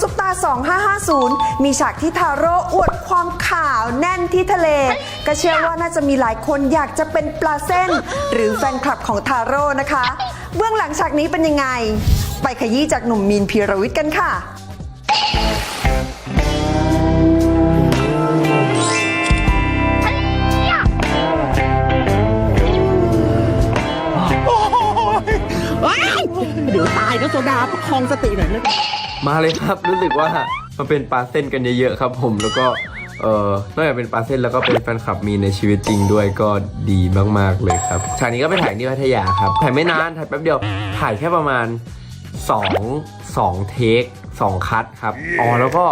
ซุปตา 2550 มีฉากที่ทาโร่อวดความขาวแน่นที่ทะเล ก็เชื่อว่าน่าจะมีหลายคนอยากจะเป็นปลาเส้น หรือแฟนคลับของทาโร่นะคะ เบื้องหลังฉากนี้เป็นยังไง ไปขยี้จากหนุ่มมีนพีรวิทย์กันค่ะ เดี๋ยวตายนะโซดาประคองสติหน่อยนะมาเลยครับรู้สึกว่ามันเป็นปลาเส้นกันเยอะๆครับ ผมแล้วก็เออนอกจากเป็นปลาเส้นแล้วก็เป็นแฟนคลับมีในชีวิตจริงด้วยก็ดีมากๆเลยครับฉากนี้ก็ไปถ่ายที่พัทยาครับถ่ายไม่นานถ่ายแป๊บเดียวถ่ายแค่ประมาณ2 2เทค2คัดครับอ๋อแล้วก็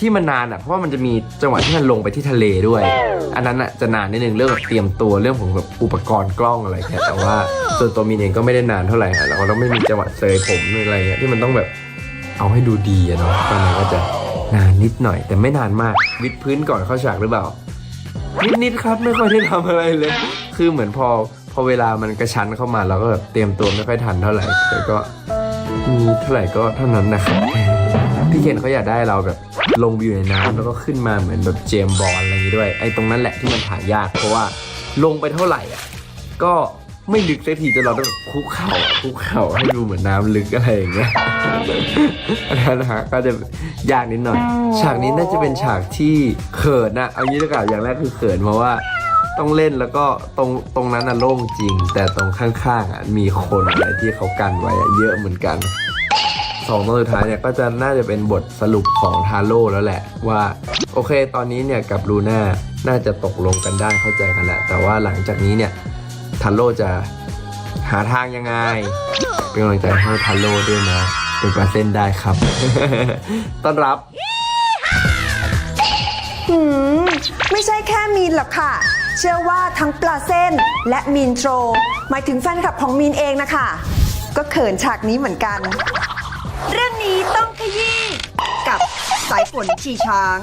ที่มันนานอะเพราะว่ามันจะมีจังหวะที่มันลงไปที่ทะเลด้วย อันนั้นอะจะนานนิดนึงเรื่องแบบเตรียมตัวเรื่องของแบบอุปกรณ์กล้องอะไรเงี้ยแต่ว่าส่วนตัวมีนเองก็ไม่ได้นานเท่าไหร่ฮะแล้วก็ไม่มีจังหวะเซยผมหรืออะไรเงี้ยที่มันต้องแบบเอาให้ดูดีอะเนาะตอนนั้นก็จะนานนิดหน่อย แต่ไม่นานมากวิดพื้นก่อนเข้าฉากหรือเปล่านิดๆครับไม่ค่อยได้ทำอะไรเลย คือเหมือนพอพอเวลามันกระชั้นเข้ามาเราก็แบบเตรียมตัวไม่ค่อยทันเท่าไหร่แต่ก็มีเท่าไหร่ก็เท่านั้นนะครับพี่เคนเขาอยากได้เราแบบ ลงไปอยู่ในน้ำแล้วก็ขึ้นมาเหมือนแบบเจมบอลอะไรอย่างนี้ด้วย ไอ้ตรงนั้นแหละที่มันถ่ายยาก เพราะว่าลงไปเท่าไหร่อะก็ไม่ลึกสักทีจนเราต้องคุกเข่าคุกเข่าให้ดูเหมือนน้ำลึกอะไรอย่างเงี้ยอันนั้นนะฮะก็จะยากนิดหน่อย ฉากนี้น่าจะเป็นฉากที่เขินนะเอางี้ดีกว่าอย่างแรกคือเขินเพราะว่าต้องเล่นแล้วก็ตรงตรงนั้นน่ะโล่งจริง แต่ตรงข้างๆอะมีคนอะไรที่เขากันไว้อะเยอะเหมือนกัน สองตอนสุดท้ายเนี่ยก็จะน่าจะเป็นบทสรุปของทาโร่แล้วแหละ ว่าโอเคตอนนี้เนี่ยกับลูน่าน่าจะตกลงกันได้เข้าใจกันแหละแต่ว่าหลังจากนี้เนี่ยทาโร่จะหาทางยังไง เป็นกำลังใจให้ทาโร่ด้วยนะ เป็นปลาเส้นได้ครับ ต้อนรับ หืม ไม่ใช่แค่มีนหรอกค่ะ เชื่อว่าทั้งปลาเส้นและมีนโทรหมายถึงแฟนคลับของมีนเองนะคะ ก็เขินฉากนี้เหมือนกัน เรื่องนี้ต้องขยี้กับสายฝนชีช้าง